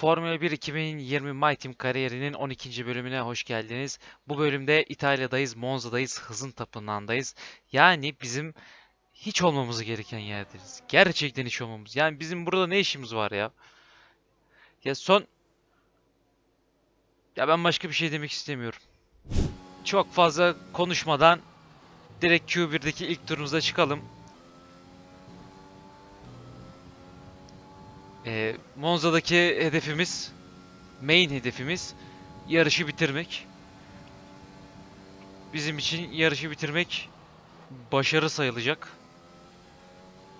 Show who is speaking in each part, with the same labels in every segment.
Speaker 1: Formula 1 2020 My Team kariyerinin 12. bölümüne hoş geldiniz. Bu bölümde İtalya'dayız, Monza'dayız, hızın tapınağındayız. Yani bizim hiç olmamız gereken yerdeyiz. Gerçekten hiç olmamız. Yani bizim burada ne işimiz var ya? Ya son... Ya ben başka bir şey demek istemiyorum. Çok fazla konuşmadan direkt Q1'deki ilk turumuza çıkalım. Ee, Monza'daki hedefimiz, main hedefimiz yarışı bitirmek. Bizim için yarışı bitirmek başarı sayılacak.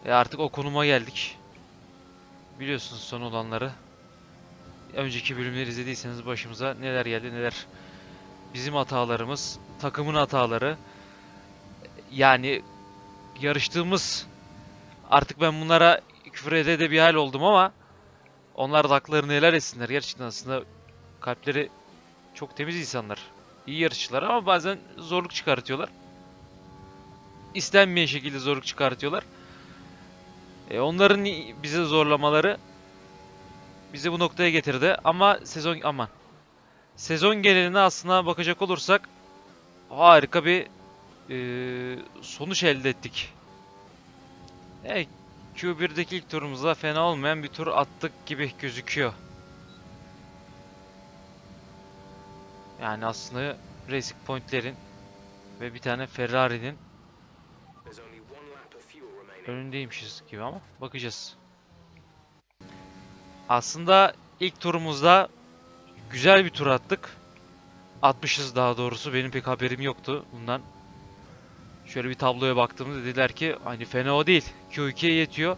Speaker 1: E artık o konuma geldik. Biliyorsunuz son olanları. Önceki bölümleri izlediyseniz başımıza neler geldi neler. Bizim hatalarımız, takımın hataları. Yani yarıştığımız artık ben bunlara küfür ede de bir hal oldum ama onlar da haklarını helal etsinler. Gerçekten aslında kalpleri çok temiz insanlar. İyi yarışçılar ama bazen zorluk çıkartıyorlar. İstenmeyen şekilde zorluk çıkartıyorlar. E, onların bize zorlamaları bizi bu noktaya getirdi. Ama sezon aman. Sezon geneline aslına bakacak olursak harika bir e, sonuç elde ettik. Evet, Q1'deki ilk turumuzda fena olmayan bir tur attık gibi gözüküyor. Yani aslında Racing Point'lerin ve bir tane Ferrari'nin önündeymişiz gibi ama bakacağız. Aslında ilk turumuzda güzel bir tur attık. Atmışız daha doğrusu. Benim pek haberim yoktu bundan. Şöyle bir tabloya baktığımda dediler ki hani fena o değil. Q2'ye yetiyor.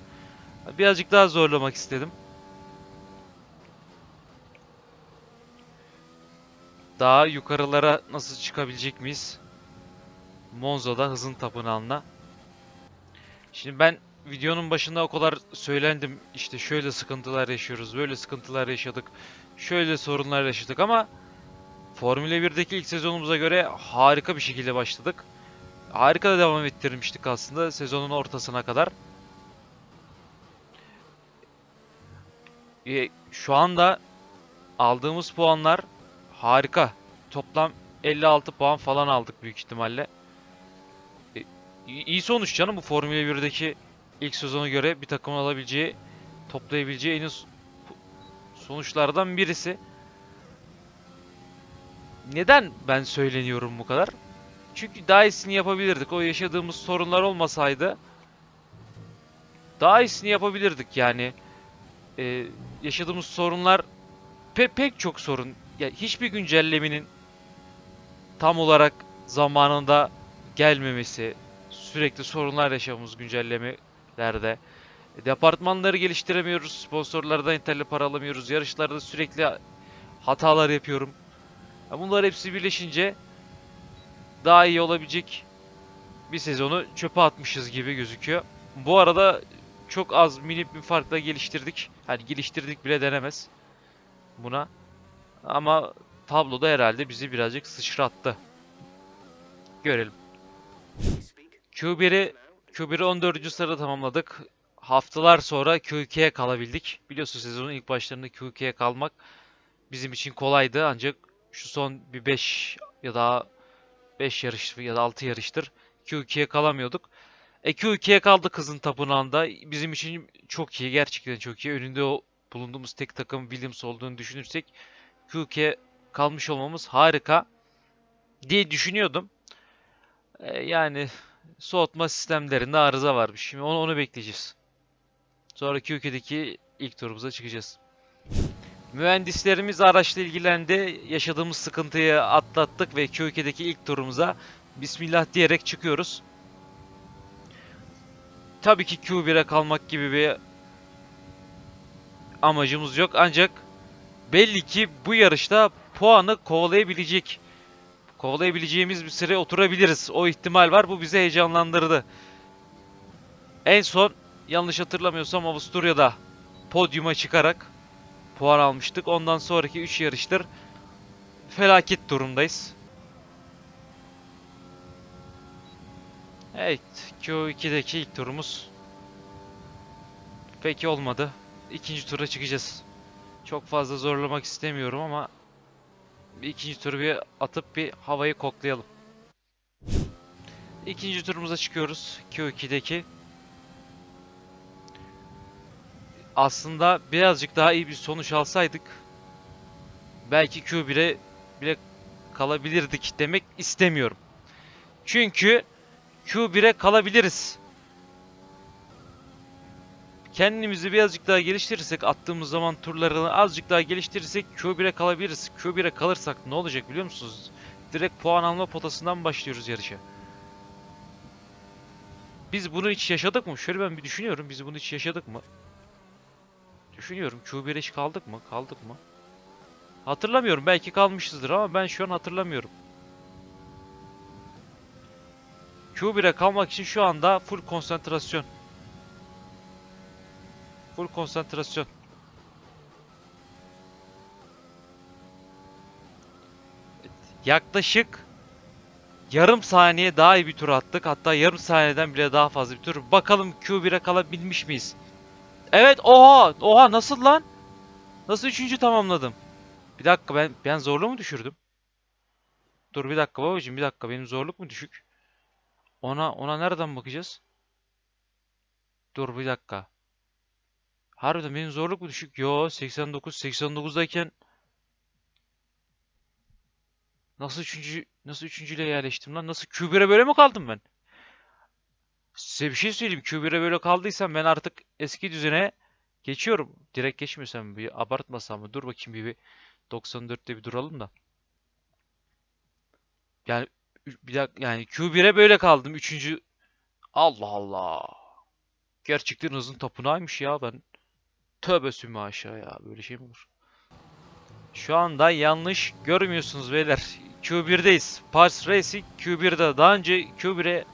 Speaker 1: Birazcık daha zorlamak istedim. Daha yukarılara nasıl çıkabilecek miyiz? Monza'da hızın tapınağına. Şimdi ben videonun başında o kadar söylendim. İşte şöyle sıkıntılar yaşıyoruz, böyle sıkıntılar yaşadık. Şöyle sorunlar yaşadık ama Formula 1'deki ilk sezonumuza göre harika bir şekilde başladık. Harika da devam ettirmiştik aslında sezonun ortasına kadar. E, şu anda aldığımız puanlar harika. Toplam 56 puan falan aldık büyük ihtimalle. E, iyi sonuç canım bu Formula 1'deki ilk sezona göre bir takımın alabileceği, toplayabileceği en iyi sonuçlardan birisi. Neden ben söyleniyorum bu kadar? Çünkü daha iyisini yapabilirdik. O yaşadığımız sorunlar olmasaydı daha iyisini yapabilirdik yani. Ee, yaşadığımız sorunlar pe- pek çok sorun. Ya hiçbir güncellemenin tam olarak zamanında gelmemesi, sürekli sorunlar yaşamamız güncellemelerde. Departmanları geliştiremiyoruz, sponsorlardan yeterli para alamıyoruz, yarışlarda sürekli hatalar yapıyorum. Ya Bunlar hepsi birleşince daha iyi olabilecek bir sezonu çöpe atmışız gibi gözüküyor. Bu arada çok az minik bir farkla geliştirdik. Hani geliştirdik bile denemez buna. Ama tabloda herhalde bizi birazcık sıçrattı. Görelim. Q1'i Q1'i 14. sırada tamamladık. Haftalar sonra Q2'ye kalabildik. Biliyorsunuz sezonun ilk başlarında Q2'ye kalmak bizim için kolaydı ancak şu son bir 5 ya da 5 yarış ya da 6 yarıştır Q2'ye kalamıyorduk. E Q2'ye kaldı kızın tapınağında. Bizim için çok iyi. Gerçekten çok iyi. Önünde o bulunduğumuz tek takım Williams olduğunu düşünürsek Q2'ye kalmış olmamız harika diye düşünüyordum. E, yani soğutma sistemlerinde arıza varmış. Şimdi onu, onu bekleyeceğiz. Sonra Q2'deki ilk turumuza çıkacağız. Mühendislerimiz araçla ilgilendi. Yaşadığımız sıkıntıyı atlattık ve Q2'deki ilk turumuza Bismillah diyerek çıkıyoruz. Tabii ki Q1'e kalmak gibi bir amacımız yok. Ancak belli ki bu yarışta puanı kovalayabilecek kovalayabileceğimiz bir süre oturabiliriz. O ihtimal var. Bu bizi heyecanlandırdı. En son yanlış hatırlamıyorsam Avusturya'da podyuma çıkarak puan almıştık. Ondan sonraki 3 yarıştır felaket durumdayız. Evet, Q2'deki ilk turumuz peki olmadı. İkinci tura çıkacağız. Çok fazla zorlamak istemiyorum ama bir ikinci turu bir atıp bir havayı koklayalım. İkinci turumuza çıkıyoruz. Q2'deki. Aslında birazcık daha iyi bir sonuç alsaydık belki Q1'e bile kalabilirdik demek istemiyorum. Çünkü Q1'e kalabiliriz. Kendimizi birazcık daha geliştirirsek, attığımız zaman turlarını azıcık daha geliştirirsek Q1'e kalabiliriz. Q1'e kalırsak ne olacak biliyor musunuz? Direkt puan alma potasından başlıyoruz yarışa. Biz bunu hiç yaşadık mı? Şöyle ben bir düşünüyorum. Biz bunu hiç yaşadık mı? Düşünüyorum. Q1'e hiç kaldık mı? Kaldık mı? Hatırlamıyorum. Belki kalmışızdır ama ben şu an hatırlamıyorum. Q1'e kalmak için şu anda full konsantrasyon. Full konsantrasyon. Yaklaşık yarım saniye daha iyi bir tur attık. Hatta yarım saniyeden bile daha fazla bir tur. Bakalım Q1'e kalabilmiş miyiz? Evet, oha! Oha nasıl lan? Nasıl üçüncü tamamladım? Bir dakika ben ben zorluğu mu düşürdüm? Dur bir dakika babacığım bir dakika benim zorluk mu düşük? Ona ona nereden bakacağız? Dur bir dakika. Harbiden benim zorluk mu düşük? Yo 89 89'dayken nasıl üçüncü nasıl üçüncüyle yerleştim lan? Nasıl Q1'e böyle mi kaldım ben? Size bir şey söyleyeyim. Q1'e böyle kaldıysam ben artık eski düzene geçiyorum. Direkt geçmiyorsam bir abartmasam mı? Dur bakayım bir, bir 94'te bir duralım da. Yani bir dakika yani Q1'e böyle kaldım. Üçüncü Allah Allah. Gerçekten hızın tapınağıymış ya ben. Tövbe sümme aşağı ya. Böyle şey mi olur? Şu anda yanlış görmüyorsunuz beyler. Q1'deyiz. Pars Racing Q1'de. Daha önce Q1'e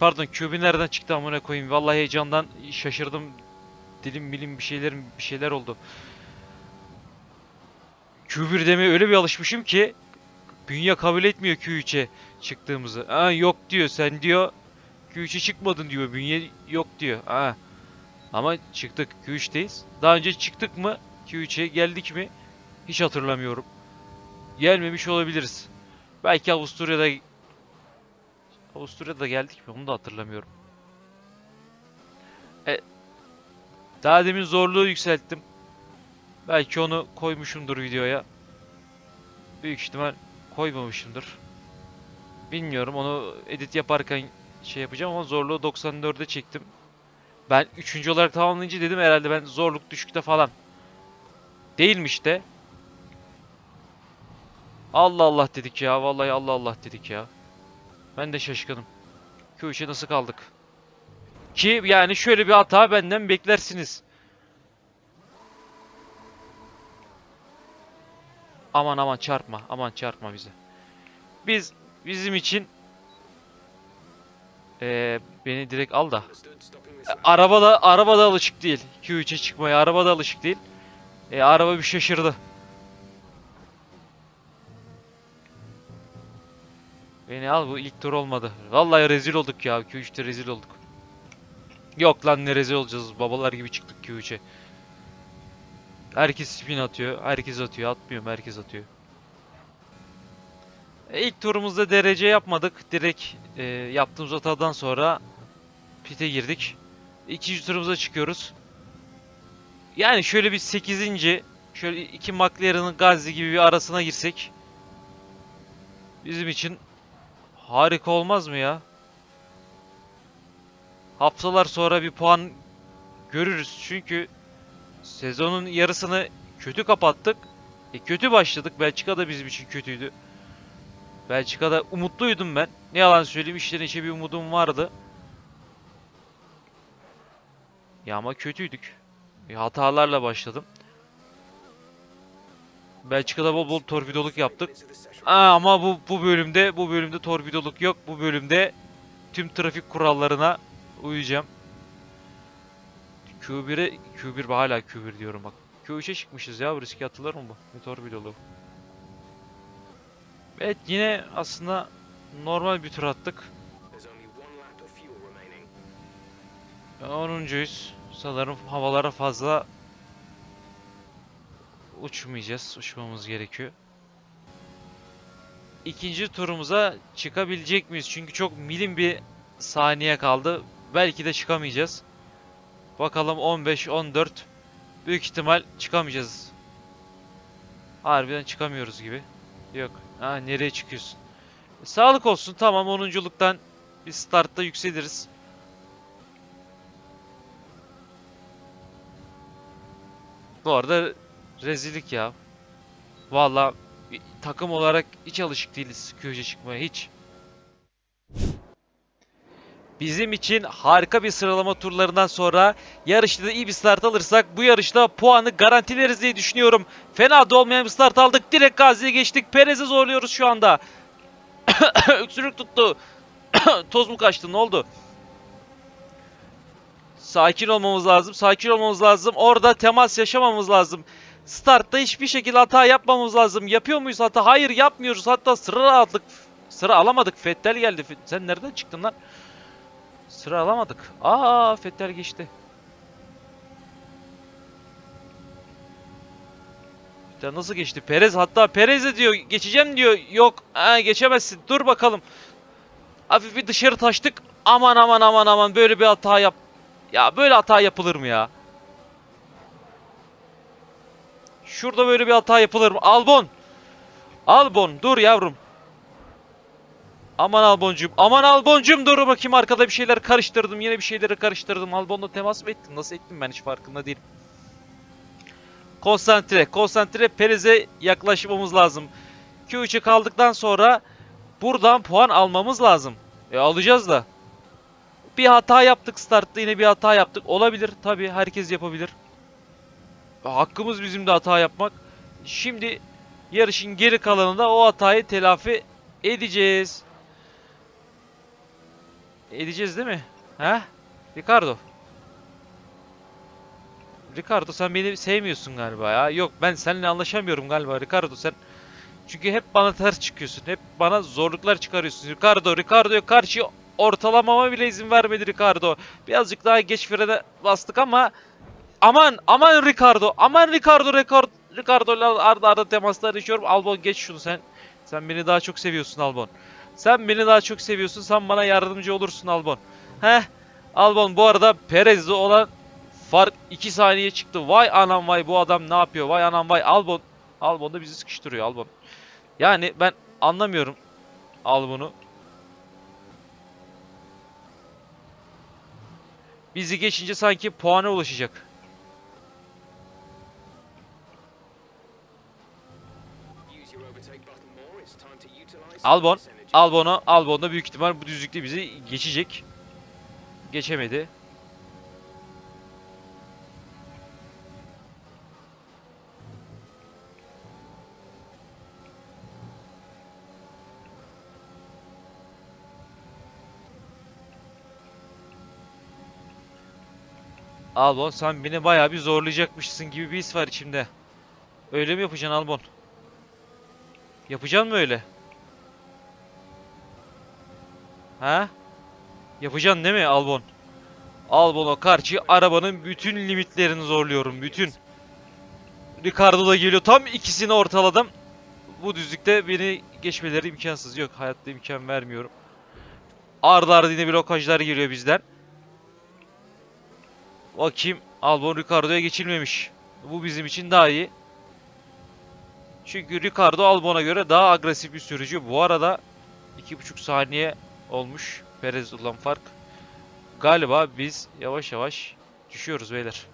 Speaker 1: pardon Q1 nereden çıktı amına koyayım. Vallahi heyecandan şaşırdım. Dilim bilim bir şeylerim bir şeyler oldu. Q1 demeye öyle bir alışmışım ki bünye kabul etmiyor Q3'e çıktığımızı. Ha yok diyor sen diyor Q3'e çıkmadın diyor bünye yok diyor. Ha. Ama çıktık Q3'teyiz. Daha önce çıktık mı Q3'e geldik mi hiç hatırlamıyorum. Gelmemiş olabiliriz. Belki Avusturya'da Avusturya'da geldik mi onu da hatırlamıyorum. E, daha demin zorluğu yükselttim. Belki onu koymuşumdur videoya. Büyük ihtimal koymamışımdır. Bilmiyorum onu edit yaparken şey yapacağım ama zorluğu 94'e çektim. Ben üçüncü olarak tamamlayınca dedim herhalde ben zorluk düşükte falan. Değilmiş de. Allah Allah dedik ya. Vallahi Allah Allah dedik ya. Ben de şaşkınım. Q3'e nasıl kaldık? Ki yani şöyle bir hata benden beklersiniz. Aman aman çarpma. Aman çarpma bize. Biz bizim için Eee beni direkt al da. Arabada arabada alışık değil. Q3'e çıkmaya arabada alışık değil. E, araba bir şaşırdı. Beni al bu ilk tur olmadı. Vallahi rezil olduk ya. Q3'te rezil olduk. Yok lan ne rezil olacağız. Babalar gibi çıktık Q3'e. Herkes spin atıyor. Herkes atıyor. Atmıyor herkes atıyor. E, İlk turumuzda derece yapmadık. Direkt e, yaptığımız hatadan sonra pite girdik. İkinci turumuza çıkıyoruz. Yani şöyle bir 8. şöyle iki McLaren'ın Gazze gibi bir arasına girsek bizim için harika olmaz mı ya? Haftalar sonra bir puan görürüz. Çünkü sezonun yarısını kötü kapattık. E, kötü başladık. Belçika da bizim için kötüydü. Belçika'da umutluydum ben. Ne yalan söyleyeyim işlerin içe bir umudum vardı. Ya ama kötüydük. E, hatalarla başladım. Belçika'da bol bol torpidoluk yaptık. Aa, ama bu bu bölümde bu bölümde torpidoluk yok. Bu bölümde tüm trafik kurallarına uyacağım. Q1'e Q1 hala Q1 diyorum bak. Q3'e çıkmışız ya bu riske atılır mı bu? Ne torpidoluğu? Evet yine aslında normal bir tur attık. 10'uncuyuz. Sanırım havalara fazla uçmayacağız. Uçmamız gerekiyor. İkinci turumuza çıkabilecek miyiz? Çünkü çok milim bir saniye kaldı. Belki de çıkamayacağız. Bakalım 15 14 büyük ihtimal çıkamayacağız. Harbiden çıkamıyoruz gibi. Yok. Ha nereye çıkıyorsun? E, sağlık olsun. Tamam 10'unculuktan bir startta yükseliriz. Bu arada rezillik ya. Vallahi bir takım olarak hiç alışık değiliz köşe çıkmaya hiç. Bizim için harika bir sıralama turlarından sonra yarışta da iyi bir start alırsak bu yarışta puanı garantileriz diye düşünüyorum. Fena da olmayan bir start aldık. Direkt Gazi'ye geçtik. Perez'i zorluyoruz şu anda. Öksürük tuttu. Toz mu kaçtı? Ne oldu? Sakin olmamız lazım. Sakin olmamız lazım. Orada temas yaşamamız lazım. Startta hiçbir şekilde hata yapmamamız lazım. Yapıyor muyuz hata? Hayır yapmıyoruz. Hatta sıra aldık. Sıra alamadık. Fettel geldi. Sen nereden çıktın lan? Sıra alamadık. Aa Fettel geçti. Ya nasıl geçti? Perez hatta Perez diyor geçeceğim diyor. Yok ha, geçemezsin. Dur bakalım. Hafif bir dışarı taştık. Aman aman aman aman böyle bir hata yap. Ya böyle hata yapılır mı ya? Şurada böyle bir hata yapılır mı? Albon. Albon dur yavrum. Aman Alboncum. Aman Alboncum dur bakayım arkada bir şeyler karıştırdım. Yine bir şeyleri karıştırdım. Albon'la temas mı ettin? Nasıl ettim ben hiç farkında değilim. Konsantre. Konsantre Perez'e yaklaşmamız lazım. Q3'e kaldıktan sonra buradan puan almamız lazım. E alacağız da. Bir hata yaptık startta yine bir hata yaptık. Olabilir tabii herkes yapabilir. Hakkımız bizim de hata yapmak. Şimdi yarışın geri kalanında o hatayı telafi edeceğiz. Edeceğiz değil mi? He? Ricardo. Ricardo sen beni sevmiyorsun galiba ya. Yok ben seninle anlaşamıyorum galiba Ricardo sen. Çünkü hep bana ters çıkıyorsun. Hep bana zorluklar çıkarıyorsun. Ricardo, Ricardo'ya karşı ortalamama bile izin vermedi Ricardo. Birazcık daha geç frene bastık ama aman aman Ricardo. Aman Ricardo Ricardo Ricardo'la arda arda temaslar yaşıyorum. Albon geç şunu sen. Sen beni daha çok seviyorsun Albon. Sen beni daha çok seviyorsun. Sen bana yardımcı olursun Albon. Heh. Albon bu arada Perez'de olan fark 2 saniye çıktı. Vay anam vay bu adam ne yapıyor? Vay anam vay Albon. Albon da bizi sıkıştırıyor Albon. Yani ben anlamıyorum Albon'u. Bizi geçince sanki puana ulaşacak. Albon, Albon'u, Albon da büyük ihtimal bu düzlükte bizi geçecek. Geçemedi. Albon sen beni bayağı bir zorlayacakmışsın gibi bir his var içimde. Öyle mi yapacaksın Albon? Yapacaksın mı öyle? Ha? Yapacaksın değil mi Albon? Albon'a karşı arabanın bütün limitlerini zorluyorum. Bütün. Ricardo da geliyor. Tam ikisini ortaladım. Bu düzlükte beni geçmeleri imkansız. Yok hayatta imkan vermiyorum. Arda arda yine blokajlar geliyor bizden. Bakayım Albon Ricardo'ya geçilmemiş. Bu bizim için daha iyi. Çünkü Ricardo Albon'a göre daha agresif bir sürücü. Bu arada 2,5 saniye olmuş Perez olan fark. Galiba biz yavaş yavaş düşüyoruz beyler.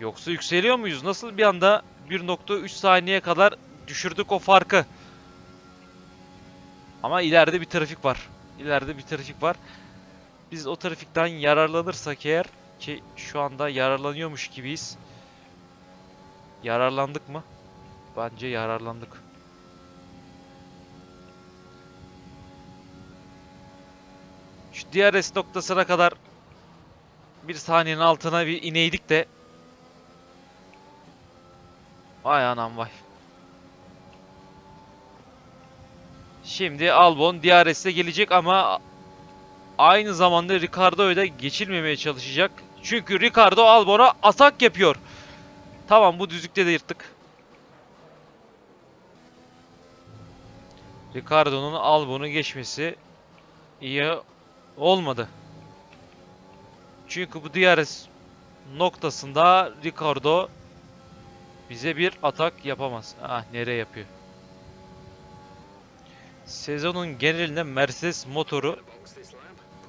Speaker 1: Yoksa yükseliyor muyuz? Nasıl bir anda 1.3 saniye kadar düşürdük o farkı? Ama ileride bir trafik var. İleride bir trafik var. Biz o trafikten yararlanırsak eğer ki şu anda yararlanıyormuş gibiyiz. Yararlandık mı? Bence yararlandık. Şu DRS noktasına kadar bir saniyenin altına bir ineydik de Vay anam vay. Şimdi Albon DRS'e gelecek ama aynı zamanda Ricardo'ya da geçilmemeye çalışacak. Çünkü Ricardo Albon'a atak yapıyor. Tamam bu düzlükte de yırttık. Ricardo'nun Albon'u geçmesi iyi olmadı. Çünkü bu DRS noktasında Ricardo bize bir atak yapamaz. Ah nereye yapıyor? Sezonun genelinde Mercedes motoru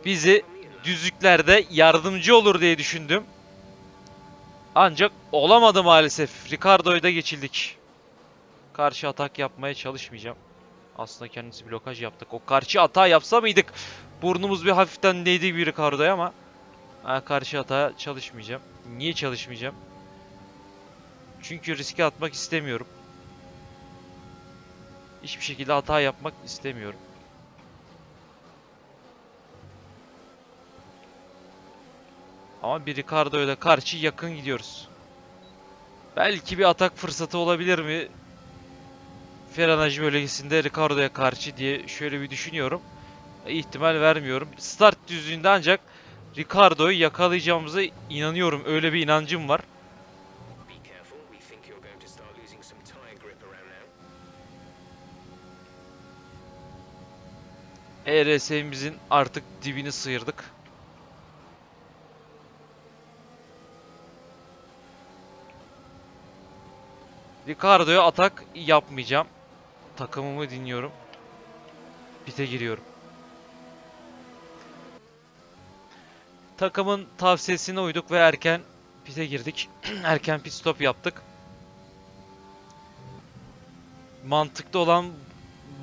Speaker 1: bizi düzlüklerde yardımcı olur diye düşündüm. Ancak olamadı maalesef. Ricardo'yu da geçildik. Karşı atak yapmaya çalışmayacağım. Aslında kendisi blokaj yaptık. O karşı hata yapsa mıydık? Burnumuz bir hafiften değdi bir Ricardo'ya ama ha, karşı hata çalışmayacağım. Niye çalışmayacağım? Çünkü riske atmak istemiyorum. Hiçbir şekilde hata yapmak istemiyorum. Ama bir Ricardo'ya da karşı yakın gidiyoruz. Belki bir atak fırsatı olabilir mi? Frenaj bölgesinde Ricardo'ya karşı diye şöyle bir düşünüyorum. İhtimal vermiyorum. Start düzlüğünde ancak Ricardo'yu yakalayacağımıza inanıyorum. Öyle bir inancım var. ERS'imizin artık dibini sıyırdık. Ricardo'ya atak yapmayacağım. Takımımı dinliyorum. Pite giriyorum. Takımın tavsiyesine uyduk ve erken pite girdik. erken pit stop yaptık. Mantıklı olan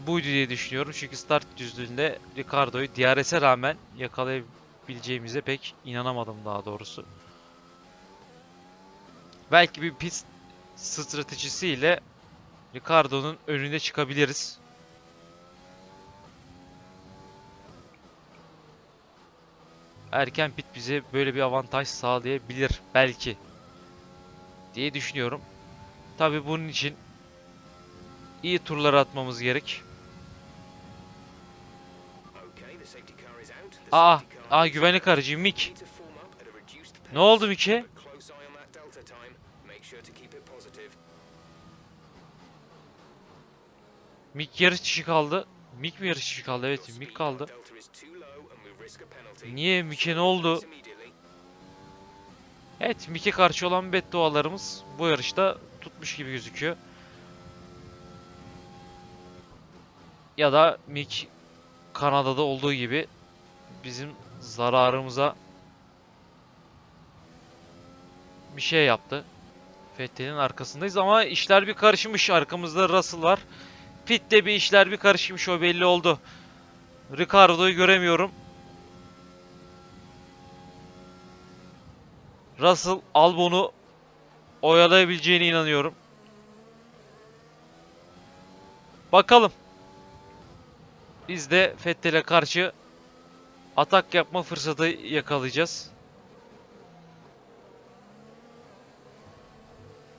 Speaker 1: buydu diye düşünüyorum. Çünkü start düzlüğünde Ricardo'yu DRS'e rağmen yakalayabileceğimize pek inanamadım daha doğrusu. Belki bir pit stratejisiyle Ricardo'nun önüne çıkabiliriz. Erken pit bize böyle bir avantaj sağlayabilir belki diye düşünüyorum. Tabi bunun için iyi turlar atmamız gerek. Aa, aa güvenlik aracı Mick.
Speaker 2: ready to form
Speaker 1: Mick yarış kaldı. Mick mi yarış kaldı? Evet,
Speaker 2: speed
Speaker 1: kaldı. Niye? Mick'e ne oldu? Evet, Mick'e karşı olan beddualarımız bu yarışta tutmuş gibi gözüküyor. Ya da Mick Kanada'da olduğu gibi bizim zararımıza bir şey yaptı. Fethi'nin arkasındayız ama işler bir karışmış. Arkamızda Russell var. Pit'te bir işler bir karışmış o belli oldu. Ricardo'yu göremiyorum. Russell Albon'u oyalayabileceğine inanıyorum. Bakalım. Biz de Fettel'e karşı atak yapma fırsatı yakalayacağız.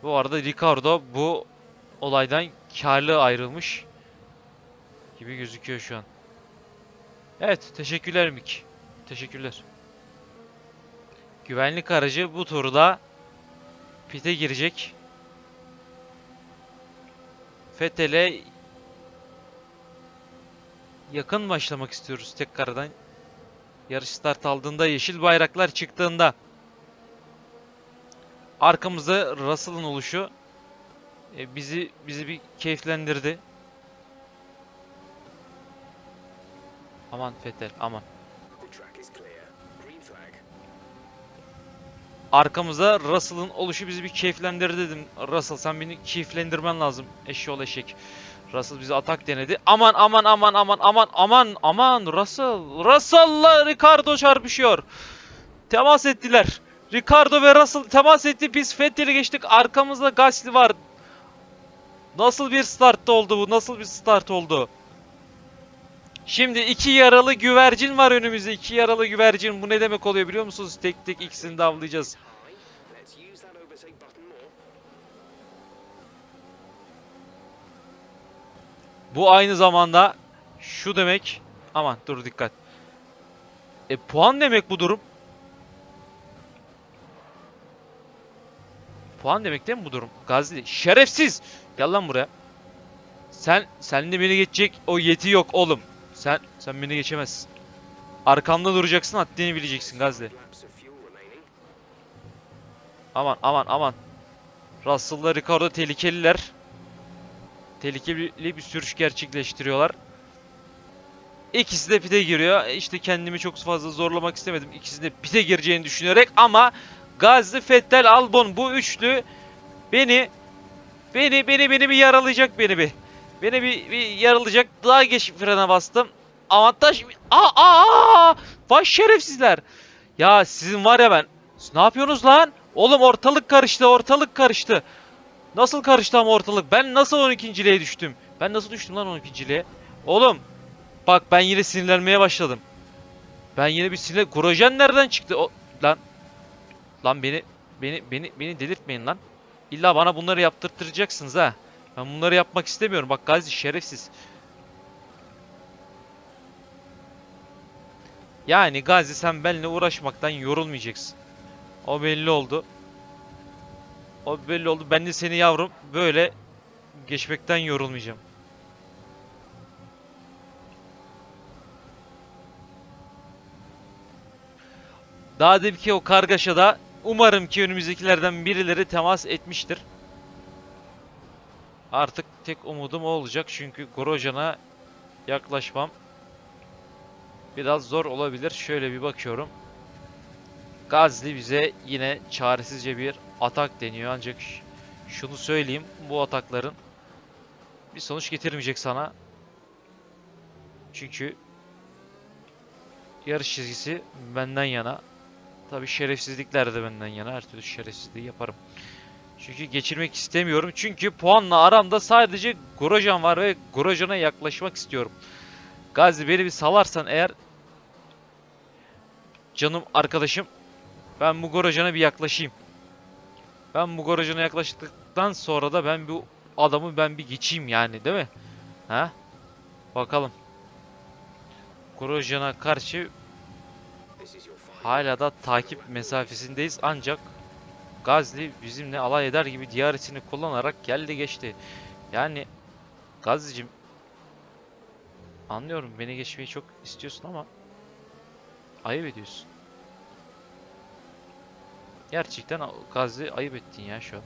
Speaker 1: Bu arada Ricardo bu olaydan karlı ayrılmış gibi gözüküyor şu an. Evet, teşekkürler Mick. Teşekkürler. Güvenlik aracı bu turda pite girecek. Fethel'e yakın başlamak istiyoruz tekrardan. Yarış start aldığında yeşil bayraklar çıktığında arkamızda Russell'ın oluşu e, bizi bizi bir keyiflendirdi. Aman Fethel aman. Arkamızda Russell'ın oluşu bizi bir keyiflendirdi dedim. Russell sen beni keyiflendirmen lazım. Eşyol eşek. Russell bize atak denedi. Aman aman aman aman aman aman aman Russell. Russell'la Ricardo çarpışıyor. Temas ettiler. Ricardo ve Russell temas etti. Biz Fettel'i geçtik. Arkamızda Gasly var. Nasıl bir start oldu bu? Nasıl bir start oldu? Şimdi iki yaralı güvercin var önümüzde. İki yaralı güvercin. Bu ne demek oluyor biliyor musunuz? Tek tek ikisini de avlayacağız. Bu aynı zamanda şu demek. Aman dur dikkat. E puan demek bu durum. Puan demek değil mi bu durum? Gazi şerefsiz. Gel lan buraya. Sen sen de beni geçecek o yeti yok oğlum. Sen sen beni geçemezsin. Arkamda duracaksın, haddini bileceksin
Speaker 2: remaining.
Speaker 1: Aman aman aman. Russell'la Ricardo tehlikeliler. Tehlikeli bir sürüş gerçekleştiriyorlar. İkisi de pite giriyor. İşte kendimi çok fazla zorlamak istemedim. İkisi de pite gireceğini düşünerek ama Gazi, Fettel, Albon bu üçlü beni beni beni beni bir yaralayacak beni bir. Beni bir, bir yaralayacak. Daha geç frene bastım. Avantaj aa aa! Vay şerefsizler. Ya sizin var ya ben. Ne yapıyorsunuz lan? Oğlum ortalık karıştı, ortalık karıştı. Nasıl karıştı ama ortalık? Ben nasıl 12.liğe düştüm? Ben nasıl düştüm lan 12.liğe? Oğlum bak ben yine sinirlenmeye başladım. Ben yine bir sinir... Grojen nereden çıktı? O... Lan lan beni beni beni beni delirtmeyin lan. İlla bana bunları yaptırtıracaksınız ha. Ben bunları yapmak istemiyorum. Bak Gazi şerefsiz. Yani Gazi sen benimle uğraşmaktan yorulmayacaksın. O belli oldu. O belli oldu. Ben de seni yavrum böyle geçmekten yorulmayacağım. Daha ki o kargaşada umarım ki önümüzdekilerden birileri temas etmiştir. Artık tek umudum o olacak çünkü Grosjean'a yaklaşmam biraz zor olabilir. Şöyle bir bakıyorum. Gazli bize yine çaresizce bir atak deniyor ancak şunu söyleyeyim bu atakların bir sonuç getirmeyecek sana. Çünkü yarış çizgisi benden yana. Tabi şerefsizlikler de benden yana. Her türlü şerefsizliği yaparım. Çünkü geçirmek istemiyorum. Çünkü puanla aramda sadece Grosjean var ve Grosjean'a yaklaşmak istiyorum. Gazi beni bir salarsan eğer canım arkadaşım ben bu Grosjean'a bir yaklaşayım. Ben bu Grosjean'a yaklaştıktan sonra da ben bu adamı ben bir geçeyim yani değil mi? Ha? Bakalım. Grosjean'a karşı hala da takip mesafesindeyiz ancak Gazli bizimle alay eder gibi diyaretini kullanarak geldi geçti. Yani Gazli'cim anlıyorum beni geçmeyi çok istiyorsun ama ayıp ediyorsun. Gerçekten Gazli ayıp ettin ya şu an.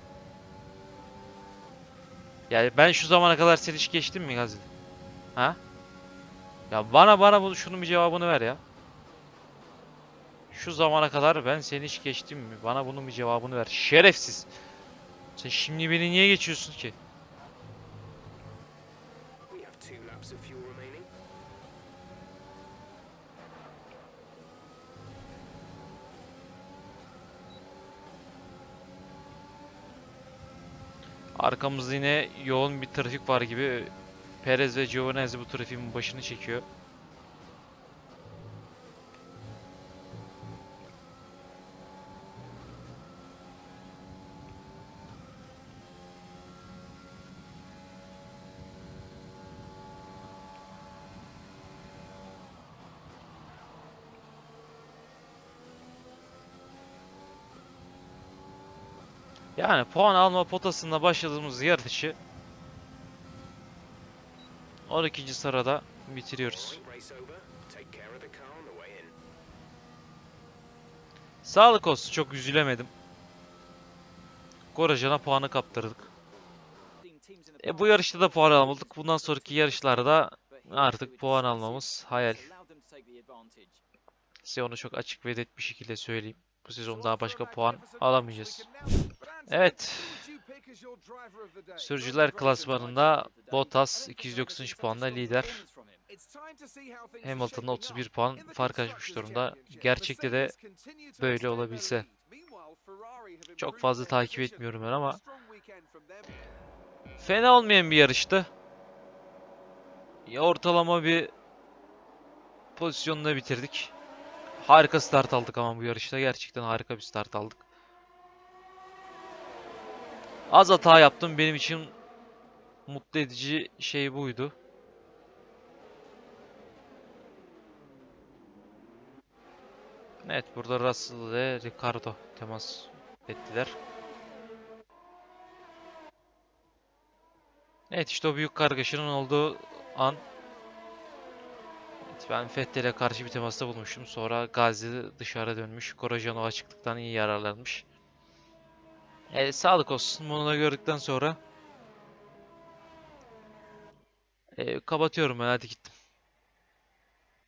Speaker 1: Yani ben şu zamana kadar seni hiç geçtim mi Gazli? Ha? Ya bana bana bunu şunun bir cevabını ver ya. Şu zamana kadar ben seni hiç geçtim mi? Bana bunun bir cevabını ver. Şerefsiz. Sen şimdi beni niye geçiyorsun ki? Arkamızda yine yoğun bir trafik var gibi. Perez ve Giovinazzi bu trafiğin başını çekiyor. Yani puan alma potasında başladığımız yarışı 12. sırada bitiriyoruz. Sağlık olsun çok üzülemedim. Grosjean'a puanı kaptırdık. E bu yarışta da puan almadık. Bundan sonraki yarışlarda artık puan almamız hayal. Size onu çok açık ve net bir şekilde söyleyeyim. Bu sezon daha başka puan alamayacağız. Evet. Sürücüler klasmanında Bottas 293 puanla lider. Hamilton'la 31 puan fark açmış durumda. Gerçekte de böyle olabilse. Çok fazla takip etmiyorum ben ama fena olmayan bir yarıştı. Ya ortalama bir pozisyonla bitirdik. Harika start aldık ama bu yarışta. Gerçekten harika bir start aldık. Az hata yaptım. Benim için mutlu edici şey buydu. Evet burada Russell ile Ricardo temas ettiler. Evet işte o büyük kargaşanın olduğu an ben Fettel'e karşı bir temasta bulmuştum. Sonra Gazi dışarı dönmüş. Korojanova çıktıktan iyi yararlanmış. E, sağlık olsun. Da gördükten sonra e, kapatıyorum ben. Hadi gittim.